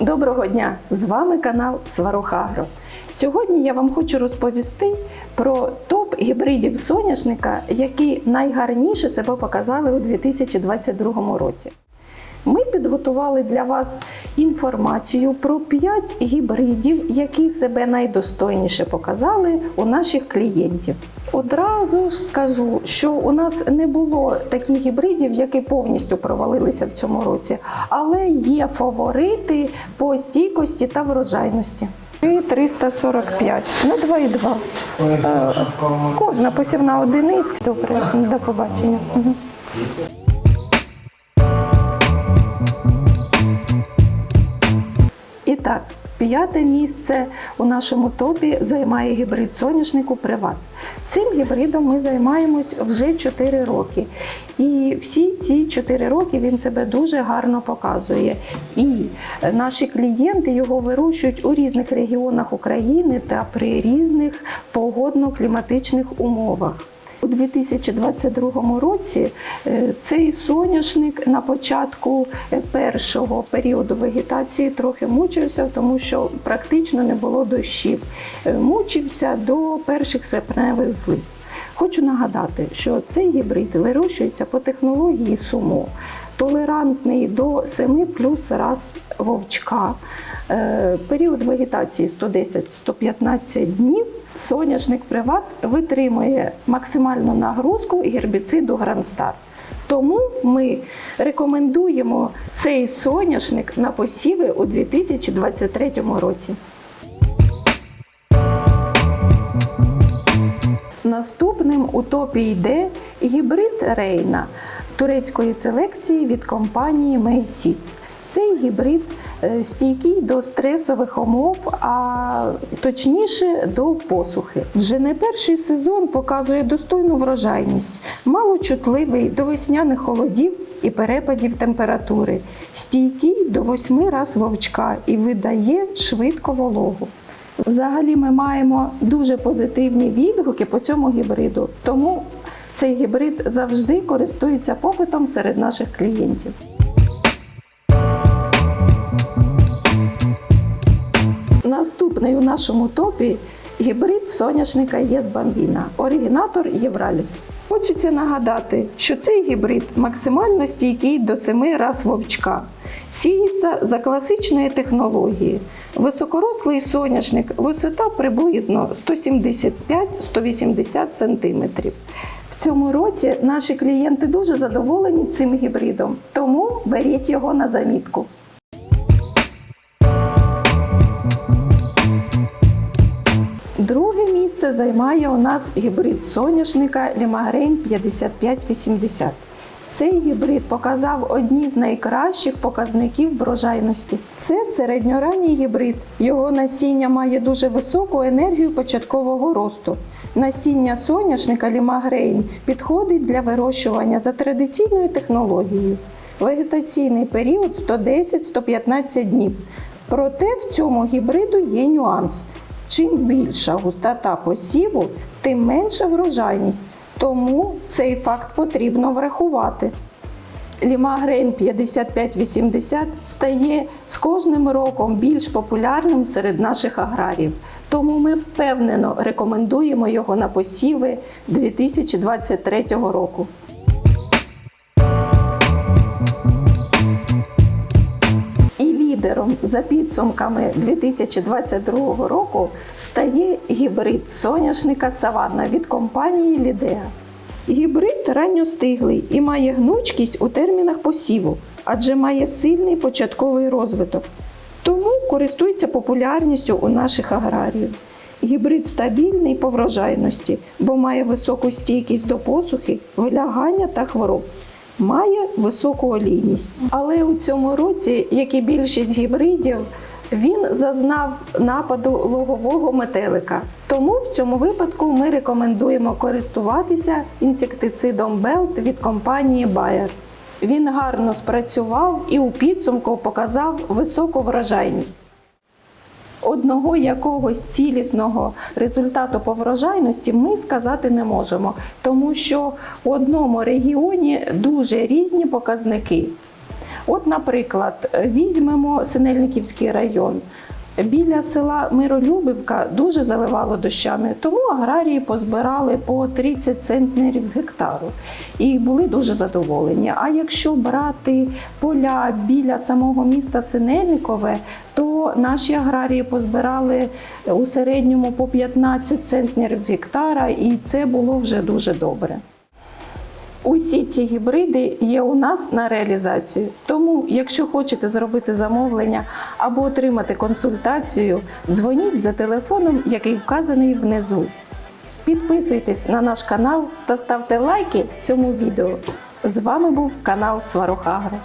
Доброго дня! З вами канал Сварохагро. Сьогодні я вам хочу розповісти про топ гібридів соняшника, які найгарніше себе показали у 2022 році. Ми підготували для вас інформацію про 5 гібридів, які себе найдостойніше показали у наших клієнтів. Одразу ж скажу, що у нас не було таких гібридів, які повністю провалилися в цьому році, але є фаворити по стійкості та врожайності. І 345 на 2,2. Е, Кожна посівна одиниця. Добре, до побачення. І так, п'яте місце у нашому топі займає гібрид соняшнику Приват. Цим гібридом ми займаємось вже 4 роки. І всі ці 4 роки він себе дуже гарно показує. І наші клієнти його вирощують у різних регіонах України та при різних погодно-кліматичних умовах. У 2022 році е, цей соняшник на початку е, першого періоду вегетації трохи мучився, тому що практично не було дощів. Е, Мучився до перших серпневих злив. Хочу нагадати, що цей гібрид вирощується по технології сумо, толерантний до 7 плюс раз вовчка. Період вегетації 110-115 днів. Соняшник Приват витримує максимальну нагрузку гербіциду Грандстар. Тому ми рекомендуємо цей соняшник на посіви у 2023 році. Наступним у топі йде гібрид Рейна турецької селекції від компанії Meiseeds. Цей гібрид стійкий до стресових умов, а точніше до посухи. Вже не перший сезон показує достойну врожайність, малочутливий до весняних холодів і перепадів температури, стійкий до восьми раз вовчка і видає швидко вологу. Взагалі ми маємо дуже позитивні відгуки по цьому гібриду, тому цей гібрид завжди користується попитом серед наших клієнтів. Наступний у нашому топі гібрид соняшника ЄС Бамбіна, оригінатор Євраліс. Хочеться нагадати, що цей гібрид максимально стійкий до 7 раз вовчка. Сіється за класичної технології. Високорослий соняшник, висота приблизно 175-180 см. В цьому році наші клієнти дуже задоволені цим гібридом, тому беріть його на замітку. Друге місце займає у нас гібрид соняшника Лімагрейн 5580. Цей гібрид показав одні з найкращих показників врожайності. Це середньоранній гібрид. Його насіння має дуже високу енергію початкового росту. Насіння соняшника Лімагрейн підходить для вирощування за традиційною технологією. Вегетаційний період 110-115 днів. Проте в цьому гібриду є нюанс. Чим більша густота посіву, тим менша врожайність. Тому цей факт потрібно врахувати. Лімагрейн 5580 стає з кожним роком більш популярним серед наших аграрів. Тому ми впевнено рекомендуємо його на посіви 2023 року. Лідером за підсумками 2022 року стає гібрид соняшника Саванна від компанії Лідеа. Гібрид ранньостиглий і має гнучкість у термінах посіву, адже має сильний початковий розвиток. Тому користується популярністю у наших аграріїв. Гібрид стабільний по врожайності, бо має високу стійкість до посухи, вилягання та хвороб. Має високу олійність. Але у цьому році, як і більшість гібридів, він зазнав нападу лугового метелика. Тому в цьому випадку ми рекомендуємо користуватися інсектицидом Белт від компанії Bayer. Він гарно спрацював і у підсумку показав високу врожайність. Одного якогось цілісного результату по врожайності ми сказати не можемо, тому що у одному регіоні дуже різні показники. От, наприклад, візьмемо Синельниківський район. Біля села Миролюбівка дуже заливало дощами, тому аграрії позбирали по 30 центнерів з гектару і були дуже задоволені. А якщо брати поля біля самого міста Синельникове, наші аграрії позбирали у середньому по 15 центнерів з гектара, і це було вже дуже добре. Усі ці гібриди є у нас на реалізацію. Тому, якщо хочете зробити замовлення або отримати консультацію, дзвоніть за телефоном, який вказаний внизу. Підписуйтесь на наш канал та ставте лайки цьому відео. З вами був канал Сварохагро.